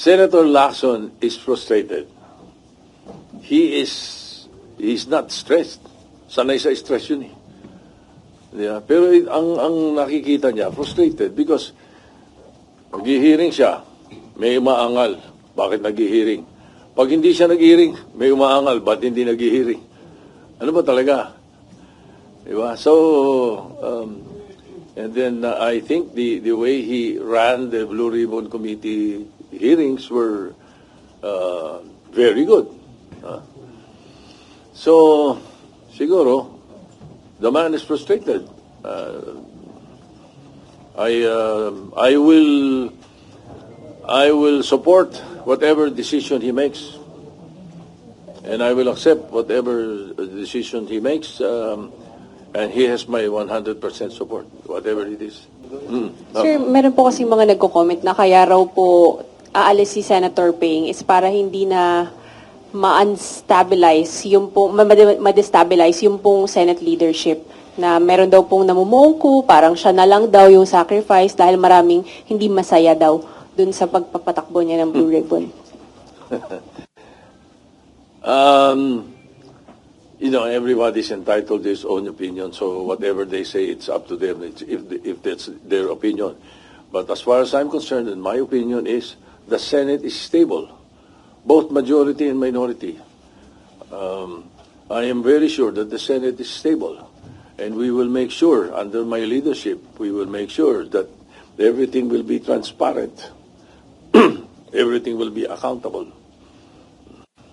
Senator Lacson is frustrated. He is he's not stressed. Sanay sa stress yun eh. Yeah. Pero ang, ang nakikita niya, frustrated because nag-hearing siya, may umaangal. Bakit nag-hearing? Pag hindi siya nag-hearing, may umaangal. Ba't hindi nag-hearing? Ano ba talaga? Diba? So, um, and then uh, I think the, the way he ran the Blue Ribbon Committee hearings were uh, very good. Uh, so, siguro, the man is frustrated. Uh, I, uh, I will, I will support whatever decision he makes. And I will accept whatever decision he makes. Um, and he has my 100% support, whatever it is. Mm. Sir, meron po kasi mga nagko-comment na kaya raw po aalis si Senator Ping is para hindi na ma-unstabilize yung po, ma- ma-destabilize yung pong Senate leadership na meron daw pong namumungko, parang siya na lang daw yung sacrifice dahil maraming hindi masaya daw dun sa pagpapatakbo niya ng Blue Ribbon. Um, you know, everybody's entitled to his own opinion, so whatever they say, it's up to them it's, if, if that's their opinion. But as far as I'm concerned, and my opinion is the Senate is stable, both majority and minority. Um, I am very sure that the Senate is stable, and we will make sure, under my leadership, we will make sure that everything will be transparent, everything will be accountable.